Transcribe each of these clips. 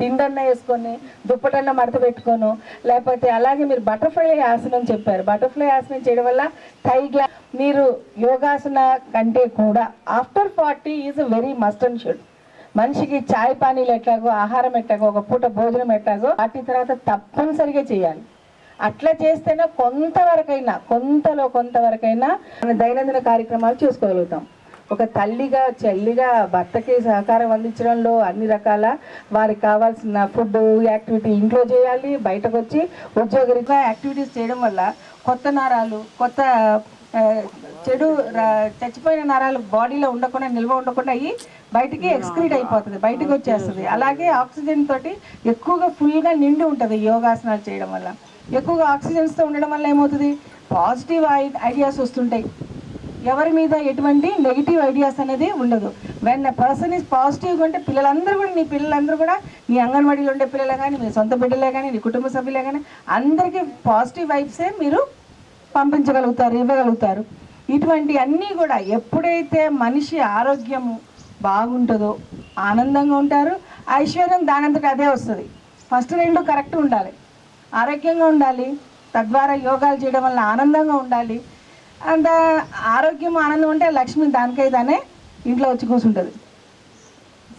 దిండన్న వేసుకొని దుప్పటన్న మడత పెట్టుకోను. లేకపోతే అలాగే మీరు బటర్ఫ్లై ఆసనం చెప్పారు. బటర్ఫ్లై ఆసనం చేయడం వల్ల టైగ్లా మీరు యోగాసన కంటే కూడా after forty is very must and should. మనిషికి చాయ్ పానీలు ఎట్లాగో ఆహారం ఎట్లాగో ఒక పూట భోజనం ఎట్లాగో వాటి తర్వాత తప్పనిసరిగా చేయాలి. అట్లా చేస్తేనే కొంతవరకైనా కొంతలో కొంతవరకైనా మన దైనందిన కార్యక్రమాలు చేసుకోగలుగుతాం. ఒక తల్లిగా చెల్లిగా భర్తకి సహకారం అందించడంలో అన్ని రకాల వారికి కావాల్సిన ఫుడ్ యాక్టివిటీ ఇంట్లో చేయాలి. బయటకు వచ్చి ఉద్యోగరీత్యా యాక్టివిటీస్ చేయడం వల్ల కొత్త నరాలు కొత్త చెడు చచ్చిపోయిన నరాలు బాడీలో ఉండకుండా నిల్వ ఉండకుండా అయ్యి బయటికి ఎక్స్క్రీట్ అయిపోతుంది బయటకు వచ్చేస్తుంది అలాగే ఆక్సిజన్ తోటి ఎక్కువగా ఫుల్గా నిండి ఉంటుంది యోగాసనాలు చేయడం వల్ల. ఎక్కువగా ఆక్సిజన్స్తో ఉండడం వల్ల ఏమవుతుంది? పాజిటివ్ ఐడియాస్ వస్తుంటాయి. ఎవరి మీద ఎటువంటి నెగిటివ్ ఐడియాస్ అనేది ఉండదు. వెన్ పర్సన్ ఇస్ పాజిటివ్గా ఉంటే పిల్లలందరూ కూడా నీ పిల్లలందరూ కూడా నీ అంగన్వాడీలో ఉండే పిల్లలే కానీ మీ సొంత బిడ్డలే కానీ నీ కుటుంబ సభ్యులే కానీ అందరికీ పాజిటివ్ వైబ్సే మీరు పంపించగలుగుతారు ఇవ్వగలుగుతారు. ఇటువంటి అన్నీ కూడా ఎప్పుడైతే మనిషి ఆరోగ్యము బాగుంటుందో ఆనందంగా ఉంటారు ఐశ్వర్యం దానంతట అదే వస్తుంది. ఫస్ట్ రెండు కరెక్ట్ ఉండాలి. ఆరోగ్యంగా ఉండాలి తద్వారా యోగాలు చేయడం వల్ల ఆనందంగా ఉండాలి అండ్ ఆరోగ్యం ఆనందం ఉంటే లక్ష్మి దానికై దానే ఇంట్లో వచ్చి కూర్చుంటుంది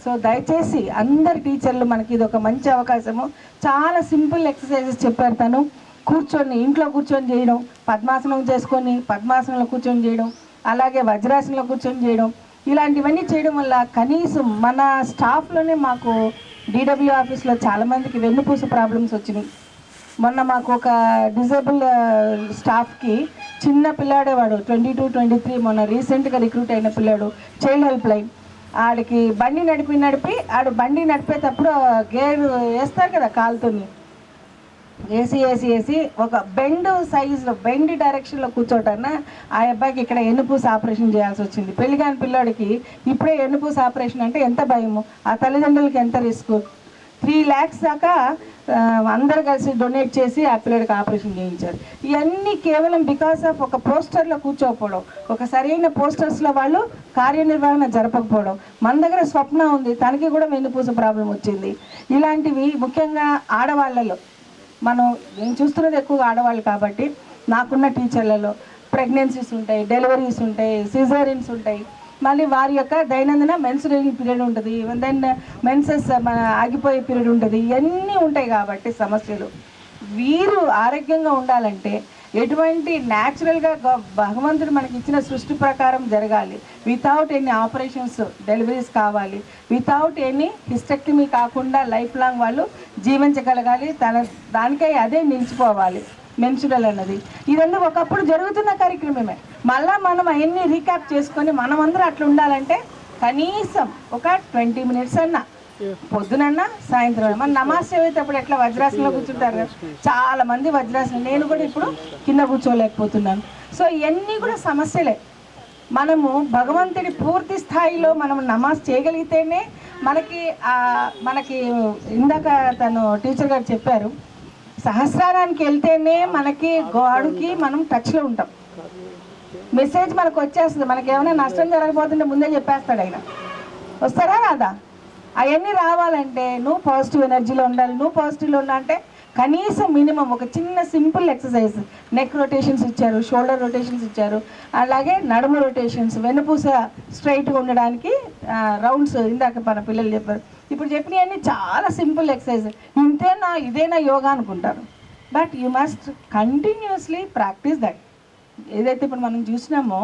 సో దయచేసి అందరి టీచర్లు మనకి ఇది ఒక మంచి అవకాశము. చాలా సింపుల్ ఎక్సర్సైజెస్ చెప్పారు తను. కూర్చొని ఇంట్లో కూర్చొని చేయడం పద్మాసనం చేసుకొని పద్మాసనంలో కూర్చొని చేయడం అలాగే వజ్రాసనంలో కూర్చొని చేయడం. ఇలాంటివన్నీ చేయడం వల్ల కనీసం మన స్టాఫ్లోనే మాకు డిడబ్ల్యూ ఆఫీస్లో చాలామందికి వెన్నుపూస ప్రాబ్లమ్స్ వచ్చినాయి. మొన్న మాకు ఒక డిజేబుల్ స్టాఫ్కి చిన్న పిల్లాడే వాడు ట్వంటీ టూ ట్వంటీ త్రీ మొన్న రీసెంట్గా రిక్రూట్ అయిన పిల్లాడు చైల్డ్ హెల్ప్ లైన్. ఆడికి బండి నడిపి నడిపి ఆడు బండి నడిపేటప్పుడు గేర్ వేస్తారు కదా కాలుతోని వేసి వేసి వేసి ఒక బెండ్ సైజులో బెండ్ డైరెక్షన్లో కూర్చోటన్నా ఆ అబ్బాయికి ఇక్కడ ఎన్నుపూస ఆపరేషన్ చేయాల్సి వచ్చింది. పెళ్ళి కాని పిల్లాడికి ఇప్పుడే ఎన్నుపూస ఆపరేషన్ అంటే ఎంత భయము? ఆ తల్లిదండ్రులకి ఎంత రిస్క్? త్రీ ల్యాక్స్ దాకా అందరు కలిసి డొనేట్ చేసి ఆ పిల్లడికి ఆపరేషన్ చేయించారు. ఇవన్నీ కేవలం బికాస్ ఆఫ్ ఒక పోస్టర్లో కూర్చోకపోవడం. ఒక సరైన పోస్టర్స్లో వాళ్ళు కార్యనిర్వహణ జరపకపోవడం. మన దగ్గర స్వప్న ఉంది తనకి కూడా వెన్నుపూస ప్రాబ్లం వచ్చింది. ఇలాంటివి ముఖ్యంగా ఆడవాళ్ళలో. మనం నేను చూస్తున్నది ఎక్కువగా ఆడవాళ్ళు కాబట్టి నాకున్న టీచర్లలో ప్రెగ్నెన్సీస్ ఉంటాయి డెలివరీస్ ఉంటాయి సిజరీన్స్ ఉంటాయి. మళ్ళీ వారి యొక్క దైనందిన మెన్సురేషన్ పీరియడ్ ఉంటుంది. దెన్ మెన్సెస్ మన ఆగిపోయే పీరియడ్ ఉంటుంది. ఇవన్నీ ఉంటాయి కాబట్టి సమస్యలు. వీరు ఆరోగ్యంగా ఉండాలంటే ఎటువంటి న్యాచురల్గా భగవంతుడు మనకి ఇచ్చిన సృష్టి ప్రకారం జరగాలి. వితౌట్ ఎనీ ఆపరేషన్స్ డెలివరీస్ కావాలి. వితౌట్ ఎనీ హిస్టెక్టమీ కాకుండా లైఫ్ లాంగ్ వాళ్ళు జీవించగలగాలి. తన దానికై అదే నిలిచిపోవాలి. మెన్సురల్ అన్నది. ఇవన్నీ ఒకప్పుడు జరుగుతున్న కార్యక్రమమే. మళ్ళా మనం అవన్నీ రీక్యాప్ చేసుకొని మనమందరూ అట్లా ఉండాలంటే కనీసం ఒక ట్వంటీ మినిట్స్ అన్నా. పొద్దునన్నా సాయంత్రం మన నమాజ్ చదివేటప్పుడు ఎట్లా వజ్రాసనంలో కూర్చుంటారు కదా? చాలా మంది వజ్రాసనం. నేను కూడా ఇప్పుడు కింద కూర్చోలేకపోతున్నాను. సో ఇవన్నీ కూడా సమస్యలే. మనము భగవంతుడి పూర్తి స్థాయిలో మనం నమాజ్ చేయగలిగితేనే మనకి మనకి ఇందాక తను టీచర్ గారు చెప్పారు సహస్రారానికి వెళ్తేనే మనకి గోడుకి మనం టచ్లో ఉంటాం. మెసేజ్ మనకు వచ్చేస్తుంది. మనకి ఏమైనా నష్టం జరగబోతుంటే ముందే చెప్పేస్తాడు ఆయన. వస్తారా రాదా? అవన్నీ రావాలంటే నువ్వు పాజిటివ్ ఎనర్జీలో ఉండాలి. నువ్వు పాజిటివ్లో ఉన్నా అంటే కనీసం మినిమం ఒక చిన్న సింపుల్ ఎక్సర్సైజ్ నెక్ రొటేషన్స్ ఇచ్చారు షోల్డర్ రొటేషన్స్ ఇచ్చారు అలాగే నడుము రొటేషన్స్ వెనుపూస స్ట్రైట్గా ఉండడానికి రౌండ్స్ ఇందాక మన పిల్లలు చెప్పారు. ఇప్పుడు చెప్పినవన్నీ చాలా సింపుల్ ఎక్సర్సైజ్. ఇంతేనా ఇదేనా యోగా అనుకుంటారు. But you must continuously practise that ఏదైతే ఇప్పుడు మనం చూసినామో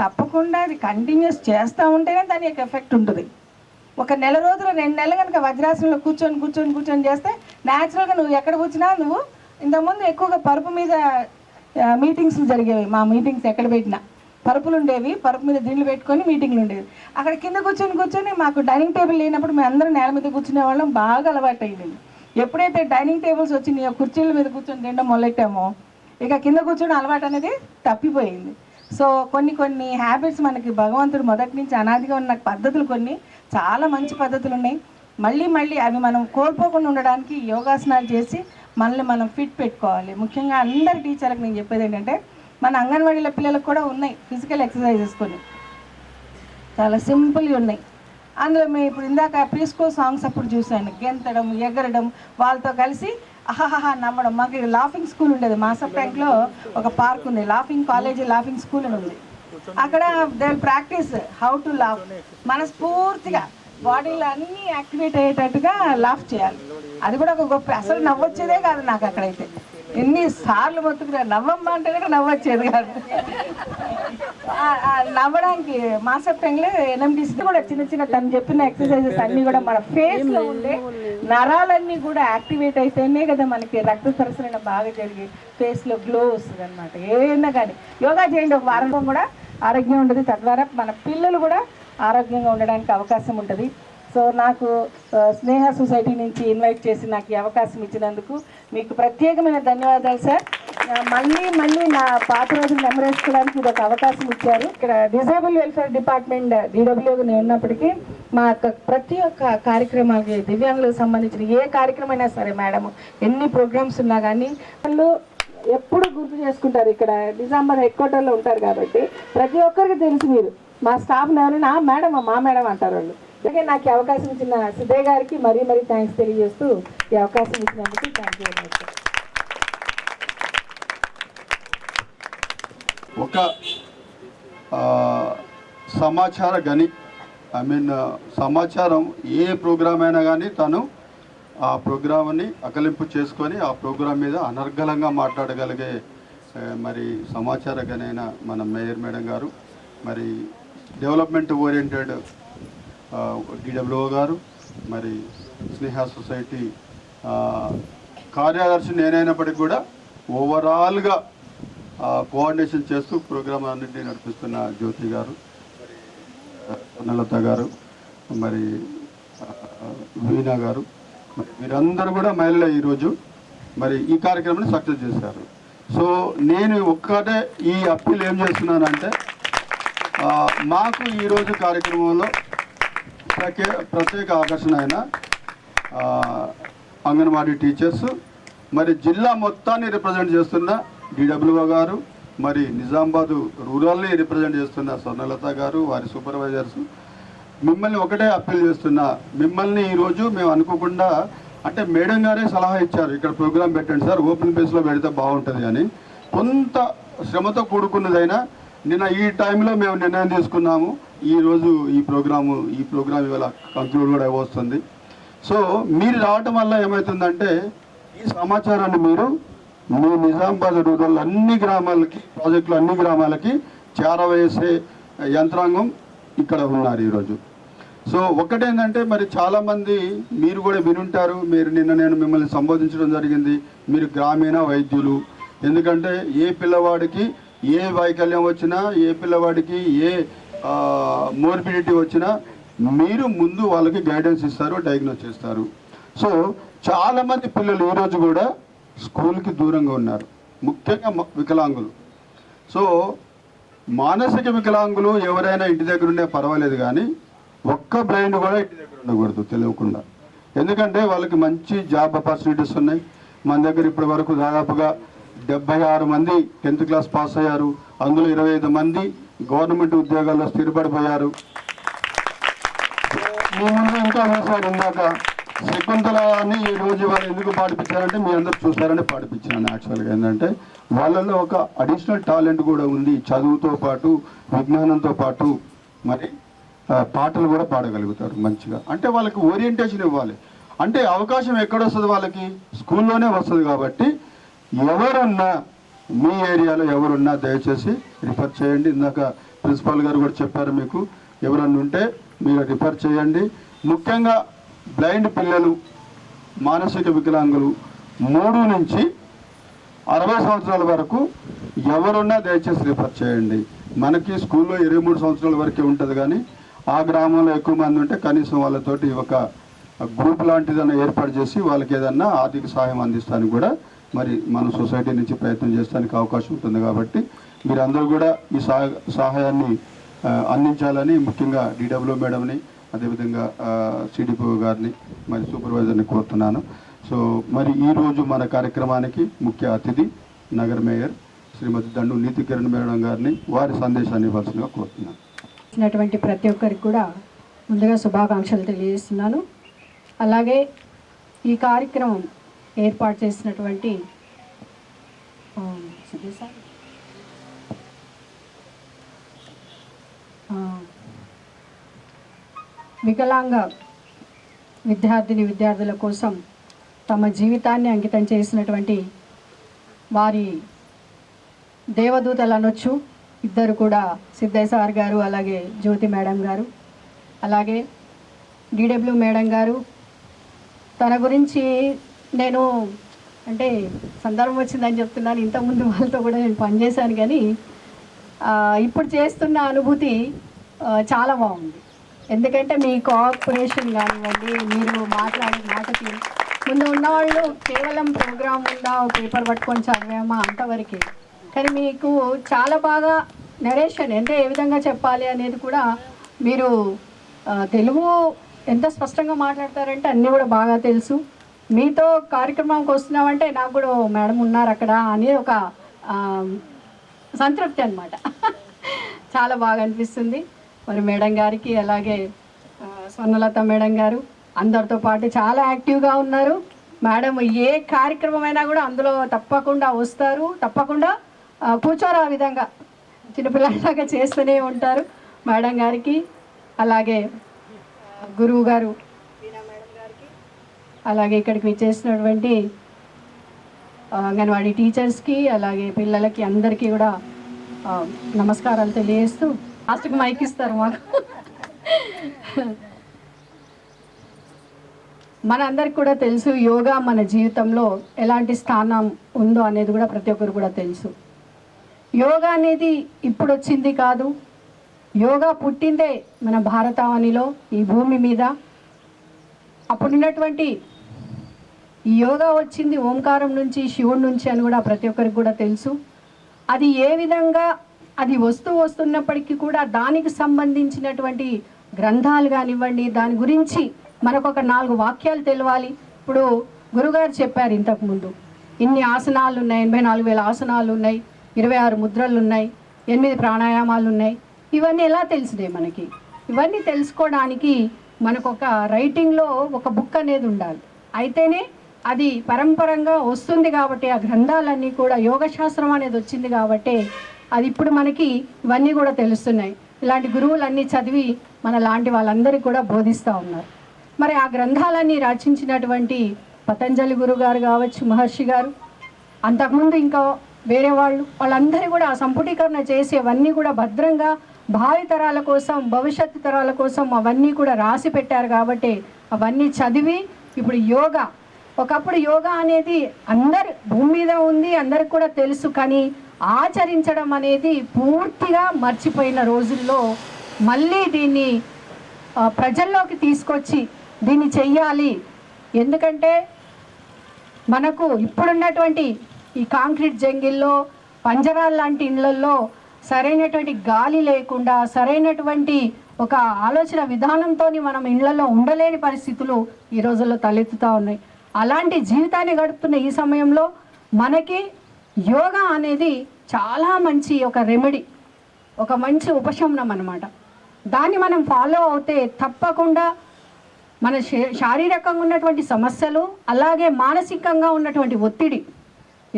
తప్పకుండా అది కంటిన్యూస్ చేస్తూ ఉంటేనే దాని యొక్క ఎఫెక్ట్ ఉంటుంది. ఒక నెల రోజులు రెండు నెలలు కనుక వజ్రాసనంలో కూర్చొని కూర్చొని కూర్చొని చేస్తే న్యాచురల్గా నువ్వు ఎక్కడ కూర్చున్నా నువ్వు ఇంతకుముందు ఎక్కువగా పరుపు మీద మీటింగ్స్ జరిగేవి. మా మీటింగ్స్ ఎక్కడ పెట్టినా. పరుపులు ఉండేవి. పరుపు మీద దిండ్లు పెట్టుకొని మీటింగ్లు ఉండేవి. అక్కడ కింద కూర్చొని కూర్చొని మాకు డైనింగ్ టేబుల్ లేనప్పుడు మేము అందరం నేల మీద కూర్చునే వాళ్ళం బాగా అలవాటు అయింది. ఎప్పుడైతే డైనింగ్ టేబుల్స్ వచ్చి నీ కుర్చీల మీద కూర్చొని తినడం మొదలెట్టామో ఇక కింద కూర్చొని అలవాటు అనేది తప్పిపోయింది. సో కొన్ని కొన్ని హ్యాబిట్స్ మనకి భగవంతుడు మొదటి నుంచి అనాదిగా ఉన్న పద్ధతులు కొన్ని చాలా మంచి పద్ధతులు ఉన్నాయి మళ్ళీ మళ్ళీ అవి మనం కోల్పోకుండా ఉండడానికి యోగాసనాలు చేసి మనల్ని మనం ఫిట్ పెట్టుకోవాలి. ముఖ్యంగా అందరి టీచర్లకు నేను చెప్పేది ఏంటంటే మన అంగన్వాడీల పిల్లలకు కూడా ఉన్నాయి ఫిజికల్ ఎక్సర్సైజెస్ కొన్ని. చాలా సింపుల్గా ఉన్నాయి. అందులో మేము ఇప్పుడు ఇందాక ప్రీ స్కూల్ సాంగ్స్ అప్పుడు చూశాను. గెంతడం ఎగరడం వాళ్ళతో కలిసి అహహహా నమ్మడం. మాకు లాఫింగ్ స్కూల్ ఉండేది. మాసప్ ట్యాంక్లో ఒక పార్క్ ఉంది. లాఫింగ్ కాలేజీ లాఫింగ్ స్కూల్ అని ఉంది. అక్కడ they practise how to laugh. మనస్ఫూర్తిగా బాడీలో అన్నీ యాక్టివేట్ అయ్యేటట్టుగా లాఫ్ చేయాలి. అది కూడా ఒక గొప్ప అసలు నవ్వొచ్చేదే కాదు నాకు అక్కడైతే. ఎన్ని సార్లు మొత్తుకున్నా నవ్వమ్మ అంటే కూడా నవ్వొచ్చేది కాదు. నవ్వడానికి మాసప్ టైంలో ఎన్ఎండిసి కూడా చిన్న చిన్న తను చెప్పిన ఎక్సర్సైజెస్ అన్ని కూడా మన ఫేస్లో ఉండే నరాలన్నీ కూడా యాక్టివేట్ అయితేనే కదా మనకి రక్త సరసరణ బాగా జరిగి ఫేస్లో గ్లో వస్తుంది అనమాట ఏదైనా కానీ. యోగా చేయండి ఒక వారం కూడా. ఆరోగ్యం ఉంటుంది. తద్వారా మన పిల్లలు కూడా ఆరోగ్యంగా ఉండడానికి అవకాశం ఉంటుంది. సో నాకు స్నేహ సొసైటీ నుంచి ఇన్వైట్ చేసి నాకు ఈ అవకాశం ఇచ్చినందుకు మీకు ప్రత్యేకమైన ధన్యవాదాలు సార్. మళ్ళీ మళ్ళీ నా పాత రోజులు నెమరేసుకోవడానికి ఇది ఒక అవకాశం ఇచ్చారు. ఇక్కడ డిజేబుల్ వెల్ఫేర్ డిపార్ట్మెంట్ డిడబ్ల్యూగా నేను ఉన్నప్పటికీ మా యొక్క ప్రతి ఒక్క కార్యక్రమానికి దివ్యాంగులకు సంబంధించిన ఏ కార్యక్రమైనా సరే మేడం ఎన్ని ప్రోగ్రామ్స్ ఉన్నా కానీ వాళ్ళు ఎప్పుడు గుర్తు చేసుకుంటారు ఇక్కడ? నిజామాబాద్ హెడ్ క్వార్టర్లో ఉంటారు కాబట్టి ప్రతి ఒక్కరికి తెలుసు మీరు. మా స్టాఫ్ ఎవరైనా "ఆ, మేడం మా మేడం అంటారు వాళ్ళు. అలాగే నాకు ఈ అవకాశం ఇచ్చిన సిద్ధయ్య గారికి మరీ మరీ థ్యాంక్స్ తెలియజేస్తూ ఈ అవకాశం ఇచ్చినందుకు థ్యాంక్ యూ వెరీ మచ్ ఒక సమాచార గని ఐ మీన్ సమాచారం ఏ ప్రోగ్రామ్ అయినా కానీ తను ఆ ప్రోగ్రామ్ని అకలింపు చేసుకొని ఆ ప్రోగ్రామ్ మీద అనర్గళంగా మాట్లాడగలిగే మరి సమాచారకనైన మన మేయర్ మేడం గారు మరి డెవలప్మెంట్ ఓరియంటెడ్ డిడబ్ల్యూఓ గారు మరి స్నేహ సొసైటీ కార్యదర్శి నేనైనప్పటికీ కూడా ఓవరాల్గా కోఆర్డినేషన్ చేస్తూ ప్రోగ్రామ్ అన్నింటినీ నడిపిస్తున్న జ్యోతి గారు నలత గారు మరి ఆ, వీణా గారు మరి మీరందరూ కూడా మహిళలు ఈరోజు మరి ఈ కార్యక్రమాన్ని సక్సెస్ చేశారు. సో నేను ఒక్కటే ఈ అప్పీల్ ఏం చేస్తున్నానంటే మాకు ఈరోజు కార్యక్రమంలో ప్రత్యేక ప్రత్యేక ఆకర్షణ అయిన అంగన్వాడీ టీచర్స్ మరి జిల్లా మొత్తాన్ని రిప్రజెంట్ చేస్తున్న డిడబ్ల్యూఓ గారు మరి నిజామాబాద్ రూరల్ని రిప్రజెంట్ చేస్తున్న స్వర్ణలత గారు వారి సూపర్వైజర్స్ మిమ్మల్ని ఒకటే అప్పీల్ చేస్తున్నా. మిమ్మల్ని ఈరోజు మేము అనుకోకుండా అంటే మేడం గారే సలహా ఇచ్చారు. ఇక్కడ ప్రోగ్రామ్ పెట్టండి సార్ ఓపెన్ ప్లేస్లో పెడితే బాగుంటుంది అని. కొంత శ్రమతో కూడుకున్నదైనా నిన్న ఈ టైంలో మేము నిర్ణయం తీసుకున్నాము. ఈరోజు ఈ ప్రోగ్రాము ఈ ప్రోగ్రామ్ ఇవాళ కంక్లూడ్ కూడా వస్తుంది సో మీరు రావటం వల్ల ఏమవుతుందంటే ఈ సమాచారాన్ని మీరు మీ నిజామాబాద్ రూరల్ అన్ని గ్రామాలకి ప్రాజెక్టులు అన్ని గ్రామాలకి చేరవేసే యంత్రాంగం ఇక్కడ ఉన్నారు ఈరోజు. సో ఒకటేంటంటే మరి చాలామంది మీరు కూడా వినుంటారు మీరు నిన్న నేను మిమ్మల్ని సంబోధించడం జరిగింది మీరు గ్రామీణ వైద్యులు. ఎందుకంటే ఏ పిల్లవాడికి ఏ వైకల్యం వచ్చినా ఏ పిల్లవాడికి ఏ మోర్బిడిటీ వచ్చినా మీరు ముందు వాళ్ళకి గైడెన్స్ ఇస్తారు డయాగ్నోస్ చేస్తారు. సో చాలామంది పిల్లలు ఈరోజు కూడా స్కూల్కి దూరంగా ఉన్నారు. ముఖ్యంగా వికలాంగులు. సో మానసిక వికలాంగులు ఎవరైనా ఇంటి దగ్గర ఉండే పర్వాలేదు కానీ ఒక్క బ్లైండ్ కూడా ఇంటి దగ్గర ఉండకూడదు తెలియకుండా. ఎందుకంటే వాళ్ళకి మంచి జాబ్ ఆపర్చునిటీస్ ఉన్నాయి. మన దగ్గర ఇప్పటి వరకు దాదాపుగా డెబ్బై ఆరు మంది టెన్త్ క్లాస్ పాస్ అయ్యారు. అందులో ఇరవై ఐదు మంది గవర్నమెంట్ ఉద్యోగాల్లో స్థిరపడిపోయారు. మీ ముందు ఇంకా వేశారు ఇందాక శకుంతలని ఈ రోజు వాళ్ళు ఎందుకు పాడిపించారంటే మీ అందరు చూసారని పాడిపించాను యాక్చువల్గా ఏంటంటే వాళ్ళలో ఒక అడిషనల్ టాలెంట్ కూడా ఉంది. చదువుతో పాటు విజ్ఞానంతో పాటు. మరి పాటలు కూడా పాడగలుగుతారు మంచిగా. అంటే వాళ్ళకి ఓరియంటేషన్ ఇవ్వాలి. అంటే అవకాశం ఎక్కడ వస్తుంది వాళ్ళకి? స్కూల్లోనే వస్తుంది కాబట్టి ఎవరున్నా మీ ఏరియాలో ఎవరున్నా దయచేసి రిఫర్ చేయండి. ఇందాక ప్రిన్సిపాల్ గారు కూడా చెప్పారు మీకు. ఎవరన్నా ఉంటే మీరు రిఫర్ చేయండి. ముఖ్యంగా బ్లైండ్ పిల్లలు మానసిక వికలాంగులు మూడు నుంచి అరవై సంవత్సరాల వరకు ఎవరున్నా దయచేసి రిఫర్ చేయండి. మనకి స్కూల్లో ఇరవై మూడు సంవత్సరాల వరకే ఉంటుంది కానీ ఆ గ్రామంలో ఎక్కువ మంది ఉంటే కనీసం వాళ్ళతోటి ఒక గ్రూప్ లాంటిదన్నా ఏర్పాటు చేసి వాళ్ళకి ఏదన్నా ఆర్థిక సహాయం అందిస్తానికి కూడా మరి మన సొసైటీ నుంచి ప్రయత్నం చేస్తానికి అవకాశం ఉంటుంది కాబట్టి మీరందరూ కూడా ఈ సహాయ సహాయాన్ని అందించాలని ముఖ్యంగా డిడబ్ల్యూ మేడంని అదేవిధంగా సిడిపిఓ గారిని మరి సూపర్వైజర్ని కోరుతున్నాను. సో మరి ఈరోజు మన కార్యక్రమానికి ముఖ్య అతిథి నగర మేయర్ శ్రీమతి దండు నీతికిరణ్ మేడం గారిని వారి సందేశాన్ని ఇవ్వాల్సిందిగా కోరుతున్నాను. చేసినటువంటి ప్రతి ఒక్కరికి కూడా ముందుగా శుభాకాంక్షలు తెలియజేస్తున్నాను. అలాగే ఈ కార్యక్రమం ఏర్పాటు చేసినటువంటి సార్? వికలాంగ విద్యార్థిని విద్యార్థుల కోసం తమ జీవితాన్ని అంకితం చేసినటువంటి వారి దేవదూతలు అనొచ్చు ఇద్దరు కూడా సిద్ధయ్య సార్ గారు అలాగే జ్యోతి మేడం గారు అలాగే డిడబ్ల్యూ మేడం గారు. తన గురించి నేను అంటే సందర్భం వచ్చిందని చెప్తున్నాను. ఇంతకుముందు వాళ్ళతో కూడా నేను పనిచేశాను కానీ ఇప్పుడు చేస్తున్న అనుభూతి చాలా బాగుంది. ఎందుకంటే మీ కోఆపరేషన్ కానివ్వండి మీరు మాట్లాడే మాటకి ముందు ఉన్నవాళ్ళు కేవలం ప్రోగ్రామ్ ఉందా పేపర్ పట్టుకొని చదివామా అంతవరకే. కానీ మీకు చాలా బాగా నరేషన్ అంటే ఏ విధంగా చెప్పాలి అనేది కూడా మీరు తెలుగు ఎంత స్పష్టంగా మాట్లాడతారంటే అన్నీ కూడా బాగా తెలుసు. మీతో కార్యక్రమానికి వస్తున్నామంటే నాకు కూడా మేడం ఉన్నారు అక్కడ అని ఒక సంతృప్తి అనమాట చాలా బాగా అనిపిస్తుంది. మరి మేడం గారికి అలాగే స్వర్ణలత మేడం గారు అందరితో పాటు చాలా యాక్టివ్గా ఉన్నారు. మేడం ఏ కార్యక్రమం అయినా కూడా అందులో తప్పకుండా వస్తారు. తప్పకుండా కూర్చోరు ఆ విధంగా. చిన్నపిల్లలాగా చేస్తూనే ఉంటారు మేడం గారికి అలాగే గురువు గారు అలాగే ఇక్కడికి విచ్చేసినటువంటి ఆ, అంగన్వాడీ టీచర్స్కి అలాగే పిల్లలకి అందరికీ కూడా నమస్కారాలు తెలియజేస్తూ లాస్ట్కి మైక్ ఇస్తారు మాకు. మనందరికి కూడా తెలుసు యోగా మన జీవితంలో ఎలాంటి స్థానం ఉందో అనేది కూడా ప్రతి ఒక్కరు కూడా తెలుసు. యోగా అనేది ఇప్పుడు వచ్చింది కాదు. యోగా పుట్టిందే మన భారతావనిలో ఈ భూమి మీద. అప్పుడున్నటువంటి ఈ యోగా వచ్చింది ఓంకారం నుంచి శివుడి నుంచి అని కూడా ప్రతి ఒక్కరికి కూడా తెలుసు. అది ఏ విధంగా అది వస్తూ వస్తున్నప్పటికీ కూడా దానికి సంబంధించినటువంటి గ్రంథాలు కానివ్వండి దాని గురించి మనకు ఒక నాలుగు వాక్యాలు తెలవాలి. ఇప్పుడు గురుగారు చెప్పారు ఇంతకుముందు. ఇన్ని ఆసనాలు ఉన్నాయి ఎనభై నాలుగు వేల ఆసనాలు ఉన్నాయి ఇరవై ఆరు ముద్రలు ఉన్నాయి ఎనిమిది ప్రాణాయామాలు ఉన్నాయి ఇవన్నీ ఎలా తెలిసినాయి మనకి? ఇవన్నీ తెలుసుకోవడానికి మనకు ఒక రైటింగ్లో ఒక బుక్ అనేది ఉండాలి. అయితేనే అది పరంపరంగా వస్తుంది కాబట్టి ఆ గ్రంథాలన్నీ కూడా యోగశాస్త్రం అనేది వచ్చింది కాబట్టి అది ఇప్పుడు మనకి ఇవన్నీ కూడా తెలుస్తున్నాయి. ఇలాంటి గురువులన్నీ చదివి మన లాంటి వాళ్ళందరికీ కూడా బోధిస్తూ ఉన్నారు. మరి ఆ గ్రంథాలన్నీ రచించినటువంటి పతంజలి గురువు గారు కావచ్చు మహర్షి గారు అంతకుముందు ఇంకా వేరే వాళ్ళు వాళ్ళందరూ కూడా ఆ సంపుటీకరణ చేసి అవన్నీ కూడా భద్రంగా భావి తరాల కోసం భవిష్యత్తు తరాల కోసం అవన్నీ కూడా రాసి పెట్టారు కాబట్టి అవన్నీ చదివి ఇప్పుడు యోగా. ఒకప్పుడు యోగా అనేది అందరు భూమి మీద ఉంది అందరికి కూడా తెలుసు కానీ ఆచరించడం అనేది పూర్తిగా మర్చిపోయిన రోజుల్లో మళ్ళీ దీన్ని ప్రజల్లోకి తీసుకొచ్చి దీన్ని చెయ్యాలి. ఎందుకంటే మనకు ఇప్పుడున్నటువంటి ఈ కాంక్రీట్ జంగిల్లో పంజరాల లాంటి ఇళ్ళలో సరైనటువంటి గాలి లేకుండా సరైనటువంటి ఒక ఆలోచన విధానంతో మనం ఇళ్ళలో ఉండలేని పరిస్థితులు ఈ రోజుల్లో తలెత్తుతూ ఉన్నాయి. అలాంటి జీవితాన్ని గడుపుతున్న ఈ సమయంలో మనకి యోగా అనేది చాలా మంచి ఒక రెమెడీ ఒక మంచి ఉపశమనం అనమాట దాన్ని మనం ఫాలో అవుతే తప్పకుండా మన శారీరకంగా ఉన్నటువంటి సమస్యలు అలాగే మానసికంగా ఉన్నటువంటి ఒత్తిడి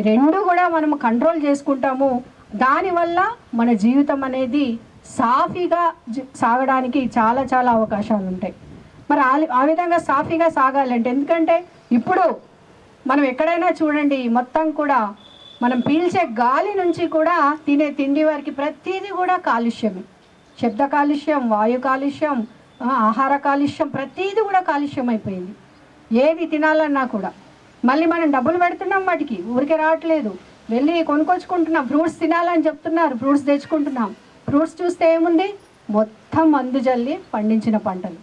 రెండు కూడా మనం కంట్రోల్ చేసుకుంటాము. దానివల్ల మన జీవితం అనేది సాఫీగా సాగడానికి చాలా చాలా అవకాశాలు ఉంటాయి. మరి ఆ- విధంగా సాఫీగా సాగాలంటే ఎందుకంటే ఇప్పుడు మనం ఎక్కడైనా చూడండి మొత్తం కూడా మనం పీల్చే గాలి నుంచి కూడా తినే తిండి వారికి ప్రతిదీ కూడా కాలుష్యమే. శబ్ద కాలుష్యం వాయు కాలుష్యం ఆహార కాలుష్యం ప్రతిదీ కూడా కాలుష్యం అయిపోయింది. ఏది తినాలన్నా కూడా. మళ్ళీ మనం డబ్బులు పెడుతున్నాం వాటికి. ఊరికే రావట్లేదు. వెళ్ళి కొనుక్కొచ్చుకుంటున్నాం ఫ్రూట్స్ తినాలని చెప్తున్నారు. ఫ్రూట్స్ తెచ్చుకుంటున్నాం. ఫ్రూట్స్ చూస్తే ఏముంది? మొత్తం మందు జల్లి పండించిన పంటలు.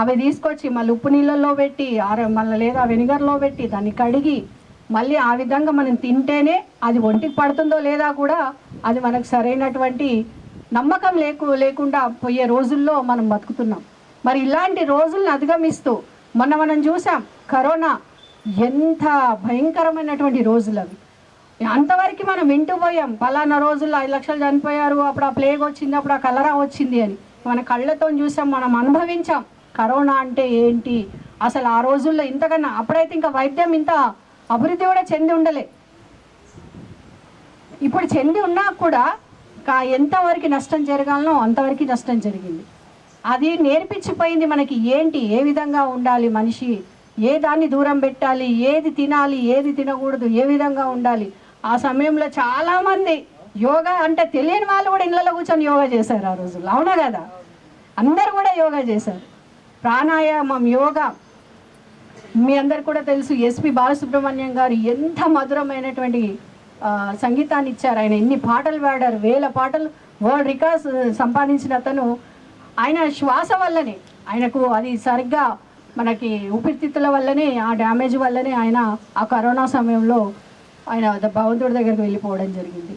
అవి తీసుకొచ్చి మళ్ళీ ఉప్పు నీళ్ళల్లో పెట్టి ఆర మళ్ళీ లేదా వెనిగర్లో పెట్టి దాన్ని కడిగి మళ్ళీ ఆ విధంగా మనం తింటేనే అది ఒంటికి పడుతుందో లేదా కూడా అది మనకు సరైనటువంటి నమ్మకం లేకు లేకుండా పోయే రోజుల్లో మనం బతుకుతున్నాం. మరి ఇలాంటి రోజులను అధిగమిస్తూ మొన్న మనం చూసాం కరోనా ఎంత భయంకరమైనటువంటి రోజులు అవి అంతవరకు మనం వింటూ పోయాం. పలానా రోజుల్లో ఐదు లక్షలు చనిపోయారు. అప్పుడు ఆ ప్లేగ్ వచ్చింది అప్పుడు ఆ కలరా వచ్చింది అని. మన కళ్ళతో చూసాం మనం అనుభవించాం. కరోనా అంటే ఏంటి? అసలు ఆ రోజుల్లో ఇంతకన్నా అప్పుడైతే ఇంకా వైద్యం ఇంత అభివృద్ధి కూడా చెంది ఉండలే. ఇప్పుడు చెంది ఉన్నా కూడా కా ఎంతవరకు నష్టం జరగాలనో అంతవరకు నష్టం జరిగింది. అది నేర్పించిపోయింది మనకి ఏంటి? ఏ విధంగా ఉండాలి మనిషి? ఏ దాన్ని దూరం పెట్టాలి ఏది తినాలి ఏది తినకూడదు ఏ విధంగా ఉండాలి? ఆ సమయంలో చాలామంది యోగా అంటే తెలియని వాళ్ళు కూడా ఇళ్ళలో కూర్చొని యోగా చేశారు ఆ రోజుల్లో. అవునా కదా? అందరు కూడా యోగా చేశారు. ప్రాణాయామం యోగా. మీ అందరికి కూడా తెలుసు ఎస్పి బాలసుబ్రహ్మణ్యం గారు ఎంత మధురమైనటువంటి సంగీతాన్ని ఇచ్చారు. ఆయన ఎన్ని పాటలు పాడారు వేల పాటలు వరల్డ్ రికార్డ్స్ సంపాదించిన అతను. ఆయన శ్వాస వల్లనే ఆయనకు అది సరిగ్గా మనకి ఊపిరితిత్తుల వల్లనే ఆ డ్యామేజ్ వల్లనే ఆయన ఆ కరోనా సమయంలో ఆయన భగవంతుడి దగ్గరికి వెళ్ళిపోవడం జరిగింది.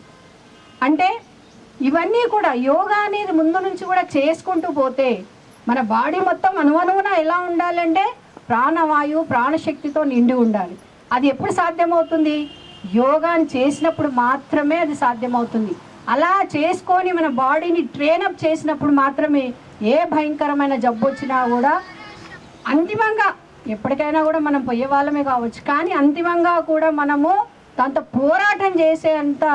అంటే ఇవన్నీ కూడా యోగా అనేది ముందు నుంచి కూడా చేసుకుంటూ పోతే మన బాడీ మొత్తం అనువనువున ఎలా ఉండాలంటే ప్రాణవాయువు ప్రాణశక్తితో నిండి ఉండాలి. అది ఎప్పుడు సాధ్యమవుతుంది? యోగాని చేసినప్పుడు మాత్రమే అది సాధ్యమవుతుంది. అలా చేసుకొని మన బాడీని ట్రైనప్ చేసినప్పుడు మాత్రమే ఏ భయంకరమైన జబ్బు వచ్చినా కూడా అంతిమంగా ఎప్పటికైనా కూడా మనం పోయే వాళ్ళమే కావచ్చు. కానీ అంతిమంగా కూడా మనము దాంతో పోరాటం చేసేంత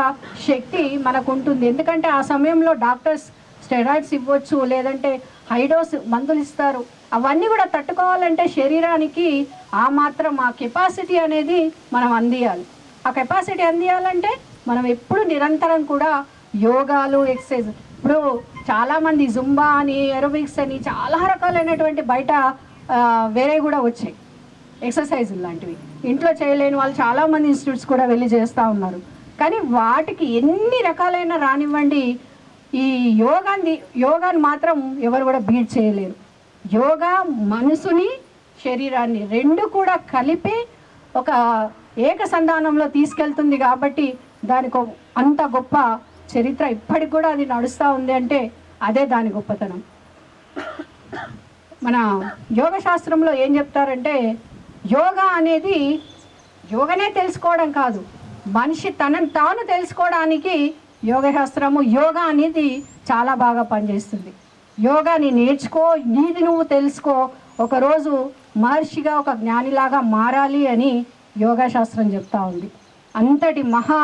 శక్తి మనకు ఉంటుంది ఎందుకంటే ఆ సమయంలో డాక్టర్స్ స్టెరాయిడ్స్ ఇవ్వచ్చు లేదంటే హైడోస్ మందులు ఇస్తారు. అవన్నీ కూడా తట్టుకోవాలంటే శరీరానికి ఆ మాత్రం ఆ కెపాసిటీ అనేది మనం అందియాలి. ఆ కెపాసిటీ అందియాలంటే మనం ఎప్పుడు నిరంతరం కూడా యోగాలు ఎక్సర్సైజ్. ఇప్పుడు చాలామంది జుంబా అని ఎరోబిక్స్ అని చాలా రకాలైనటువంటి బయట వేరే కూడా వచ్చాయి. ఎక్సర్సైజులు లాంటివి. ఇంట్లో చేయలేని వాళ్ళు చాలామంది ఇన్స్టిట్యూట్స్ కూడా వెళ్ళి చేస్తూ ఉన్నారు. కానీ వాటికి ఎన్ని రకాలైన రానివ్వండి. ఈ యోగాని యోగాని మాత్రం ఎవరు కూడా బీట్ చేయలేరు. యోగా మనసుని శరీరాన్ని రెండు కూడా కలిపి ఒక ఏకసంధానంలో తీసుకెళ్తుంది కాబట్టి దానికి అంత గొప్ప చరిత్ర ఇప్పటికి కూడా అది నడుస్తూ ఉంది అంటే అదే దాని గొప్పతనం. మన యోగ శాస్త్రంలో ఏం చెప్తారంటే యోగా అనేది యోగనే తెలుసుకోవడం కాదు. మనిషి తనను తాను తెలుసుకోవడానికి యోగ శాస్త్రము యోగా అనేది చాలా బాగా పనిచేస్తుంది. యోగాని నేర్చుకో నీది నువ్వు తెలుసుకో. ఒకరోజు మహర్షిగా ఒక జ్ఞానిలాగా మారాలి అని యోగా శాస్త్రం చెప్తా ఉంది. అంతటి మహా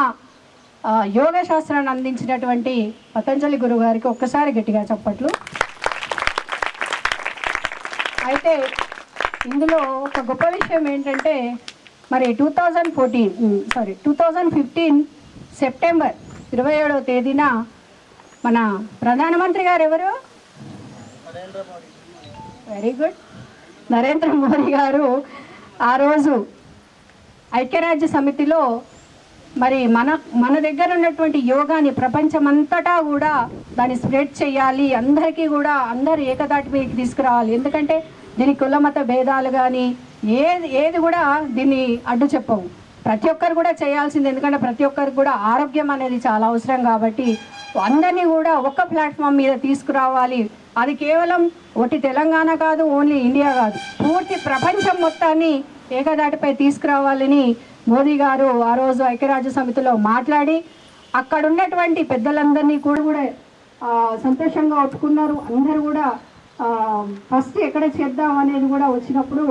యోగ శాస్త్రాన్ని అందించినటువంటి పతంజలి గురువు గారికి ఒక్కసారి గట్టిగా చప్పట్లు. అయితే ఇందులో ఒక గొప్ప విషయం ఏంటంటే మరి two thousand fourteen sorry two thousand fifteen September ఇరవై ఏడవ తేదీన మన ప్రధానమంత్రి గారు ఎవరు? వెరీ గుడ్ నరేంద్ర మోడీ గారు ఆ రోజు ఐక్యరాజ్య సమితిలో మరి మన మన దగ్గర ఉన్నటువంటి యోగాని ప్రపంచమంతటా కూడా దాన్ని స్ప్రెడ్ చేయాలి. అందరికీ కూడా అందరు ఏకదాటి మీదకి తీసుకురావాలి. ఎందుకంటే దీని కులమత భేదాలు కానీ ఏది ఏది కూడా దీన్ని అడ్డు చెప్పవు. ప్రతి ఒక్కరు కూడా చేయాల్సింది ఎందుకంటే ప్రతి ఒక్కరికి కూడా ఆరోగ్యం అనేది చాలా అవసరం కాబట్టి అందరినీ కూడా ఒక్క ప్లాట్ఫామ్ మీద తీసుకురావాలి. అది కేవలం ఒకటి తెలంగాణ కాదు ఓన్లీ ఇండియా కాదు. పూర్తి ప్రపంచం మొత్తాన్ని ఏకదాటిపై తీసుకురావాలని మోదీ గారు ఆ రోజు ఐక్యరాజ్య సమితిలో మాట్లాడి అక్కడ ఉన్నటువంటి పెద్దలందరినీ కూడా కూడా సంతోషంగా ఒప్పుకున్నారు. అందరూ కూడా ఫస్ట్ ఎక్కడ చేద్దాం అనేది కూడా వచ్చినప్పుడు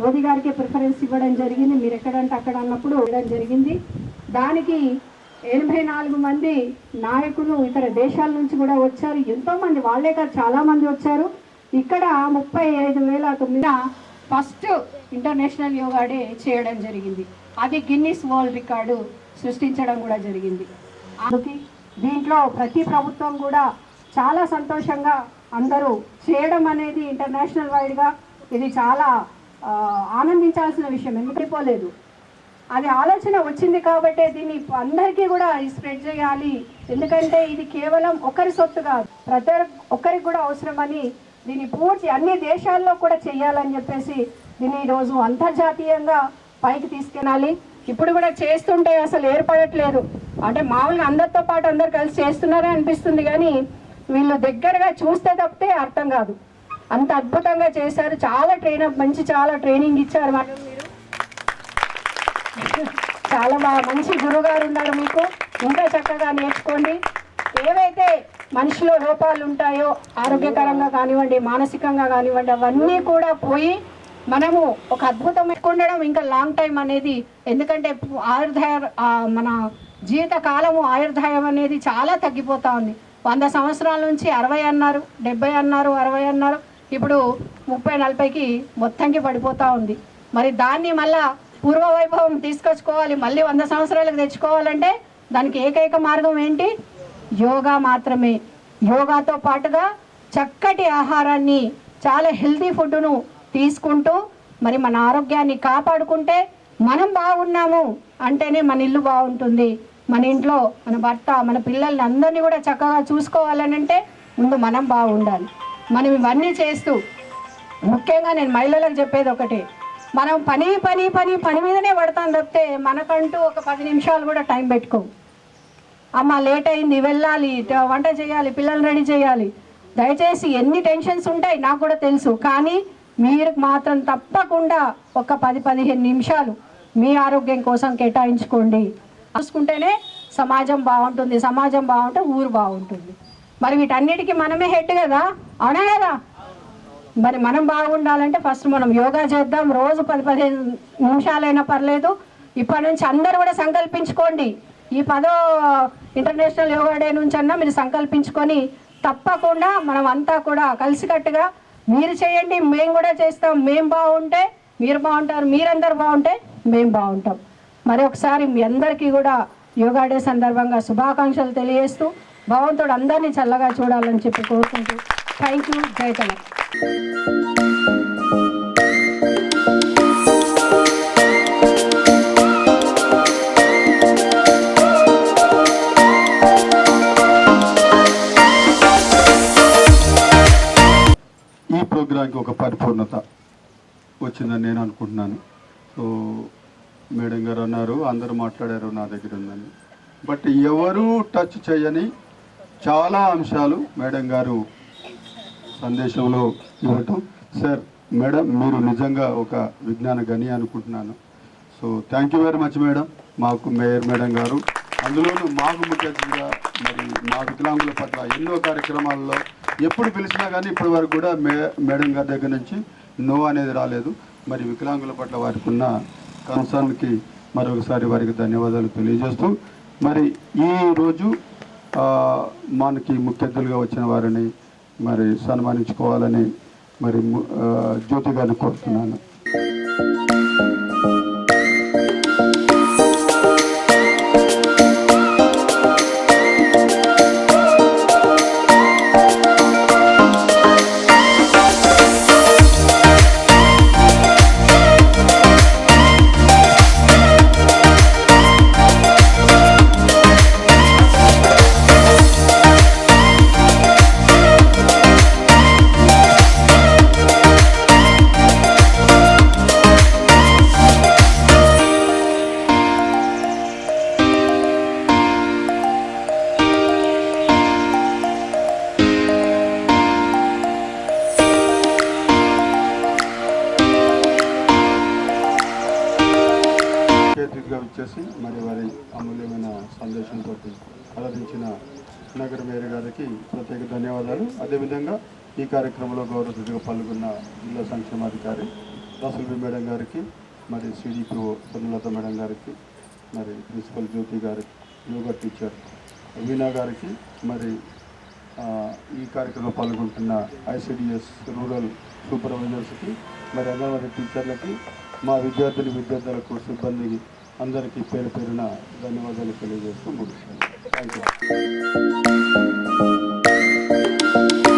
మోదీ గారికి ప్రిఫరెన్స్ ఇవ్వడం జరిగింది. మీరు ఎక్కడంటే అక్కడ అన్నప్పుడు ఇవ్వడం జరిగింది. దానికి ఎనభై నాలుగు మంది నాయకులు ఇతర దేశాల నుంచి కూడా వచ్చారు. ఎంతోమంది వాళ్ళే కాదు చాలామంది వచ్చారు. ఇక్కడ ముప్పై ఐదు వేల తొమ్మిది ఫస్ట్ ఇంటర్నేషనల్ యోగా డే చేయడం జరిగింది. అది గిన్నిస్ వరల్డ్ రికార్డు సృష్టించడం కూడా జరిగింది. అందుకే దీంట్లో ప్రతి ప్రభుత్వం కూడా చాలా సంతోషంగా అందరూ చేయడం అనేది ఇంటర్నేషనల్ వైడ్గా ఇది చాలా ఆనందించాల్సిన విషయం. ఎందుకైపోలేదు అది ఆలోచన వచ్చింది కాబట్టి దీన్ని అందరికీ కూడా స్ప్రెడ్ చేయాలి. ఎందుకంటే ఇది కేవలం ఒకరి సొత్తు కాదు. ప్రతి ఒక్కరికి కూడా అవసరమని దీన్ని పూర్తి అన్ని దేశాల్లో కూడా చేయాలని చెప్పేసి దీన్ని ఈరోజు అంతర్జాతీయంగా పైకి తీసుకెళ్ళాలి. ఇప్పుడు కూడా చేస్తుంటే అసలు ఏర్పడట్లేదు. అంటే మామూలుగా అందరితో పాటు అందరు కలిసి చేస్తున్నారే అనిపిస్తుంది కానీ వీళ్ళు దగ్గరగా చూస్తే తప్పితే అర్థం కాదు. అంత అద్భుతంగా చేశారు. చాలా ట్రైన్ మంచి చాలా ట్రైనింగ్ ఇచ్చారు మీరు. చాలా బాగా మంచి గురుగారు ఉన్నారు మీకు. ఇంకా చక్కగా నేర్చుకోండి. ఏవైతే మనిషిలో లోపాలు ఉంటాయో ఆరోగ్యకరంగా కానివ్వండి మానసికంగా కానివ్వండి అవన్నీ కూడా పోయి మనము ఒక అద్భుతం ఉండడం ఇంకా లాంగ్ టైం అనేది ఎందుకంటే ఆయుర్దాయ మన జీవిత కాలము ఆయుర్దాయం అనేది చాలా తగ్గిపోతూ ఉంది. వంద సంవత్సరాల నుంచి అరవై అన్నారు డెబ్బై అన్నారు అరవై అన్నారు ఇప్పుడు ముప్పై నలభైకి మొత్తంకి పడిపోతూ ఉంది. మరి దాన్ని మళ్ళా పూర్వ వైభవం తీసుకొచ్చుకోవాలి మళ్ళీ వంద సంవత్సరాలకు తెచ్చుకోవాలంటే దానికి ఏకైక మార్గం ఏంటి? యోగా మాత్రమే. యోగాతో పాటుగా చక్కటి ఆహారాన్ని చాలా హెల్తీ ఫుడ్ను తీసుకుంటూ మరి మన ఆరోగ్యాన్ని కాపాడుకుంటే మనం బాగున్నాము అంటేనే మన ఇల్లు బాగుంటుంది. మన ఇంట్లో మన భర్త మన పిల్లల్ని అందరినీ కూడా చక్కగా చూసుకోవాలని అంటే ముందు మనం బాగుండాలి. మనం ఇవన్నీ చేస్తూ ముఖ్యంగా నేను మహిళలకు చెప్పేది ఒకటి. మనం పని పని పని పని మీదనే పడతాం తప్పితే మనకంటూ ఒక పది నిమిషాలు కూడా టైం పెట్టుకోము అమ్మ లేట్ అయింది వెళ్ళాలి వంట చేయాలి పిల్లల్ని రెడీ చేయాలి. దయచేసి ఎన్ని టెన్షన్స్ ఉంటాయి నాకు కూడా తెలుసు కానీ మీరు మాత్రం తప్పకుండా ఒక పది పదిహేను నిమిషాలు మీ ఆరోగ్యం కోసం కేటాయించుకోండి. చూసుకుంటేనే సమాజం బాగుంటుంది సమాజం బాగుంటే ఊరు బాగుంటుంది. మరి వీటన్నిటికీ మనమే హెడ్ కదా? అవునా కదా? మరి మనం బాగుండాలంటే ఫస్ట్ మనం యోగా చేద్దాం రోజు పది పదిహేను నిమిషాలైనా పర్లేదు. ఇప్పటి నుంచి అందరూ కూడా సంకల్పించుకోండి. ఈ పదో ఇంటర్నేషనల్ యోగా డే నుంచి అన్నా మీరు సంకల్పించుకొని తప్పకుండా మనం అంతా కూడా కలిసికట్టుగా మీరు చేయండి మేము కూడా చేస్తాం. మేము బాగుంటే మీరు బాగుంటారు మీరందరు బాగుంటే మేము బాగుంటాం. మరి ఒకసారి మీ అందరికీ కూడా యోగా డే సందర్భంగా శుభాకాంక్షలు తెలియజేస్తూ భగవంతుడు అందరినీ చల్లగా చూడాలని చెప్పి కోరుకుంటూ థ్యాంక్ యూ జై తెలంగాణ ఒక పరిపూర్ణత వచ్చిందని నేను అనుకుంటున్నాను. సో మేడం గారు అన్నారు అందరూ మాట్లాడారు నా దగ్గర ఉందని. బట్ ఎవరు టచ్ చేయని చాలా అంశాలు మేడం గారు సందేశంలో ఇవ్వటం. సార్ మేడం మీరు నిజంగా ఒక విజ్ఞాన గని అనుకుంటున్నాను. So thank you very much madam. మాకు మేయర్ మేడం గారు. అందులోనూ మాకు ముఖ్యంగా మరి మా వికలాంగుల పట్ల ఎన్నో కార్యక్రమాల్లో ఎప్పుడు పిలిచినా కానీ ఇప్పటి వరకు కూడా మే మేడం గారి దగ్గర నుంచి నో అనేది రాలేదు. మరి వికలాంగుల పట్ల వారికి ఉన్న కన్సర్న్కి మరొకసారి వారికి ధన్యవాదాలు తెలియజేస్తూ మరి ఈ రోజు మనకి ముఖ్య అతిథులుగా వచ్చిన వారిని మరి సన్మానించుకోవాలని మరి ము- జ్యోతి గారిని కోరుతున్నాను. కార్యక్రమంలో గౌరవ అతిథిగా పాల్గొన్న జిల్లా సంక్షేమాధికారి రసల్ మేడం గారికి మరి సిడిపిఓ సునలత మేడం గారికి మరి ప్రిన్సిపల్ జ్యోతి గారికి యోగా టీచర్ వీణా గారికి మరి ఈ కార్యక్రమంలో పాల్గొంటున్న ఐసిడిఎస్ రూరల్ సూపర్వైజర్స్కి మరి అంగన్వాడీ టీచర్లకి మా విద్యార్థులు విద్యార్థులకు సిబ్బందికి అందరికీ పేరు పేరున ధన్యవాదాలు తెలియజేస్తూ ముగిస్తాను. Thank you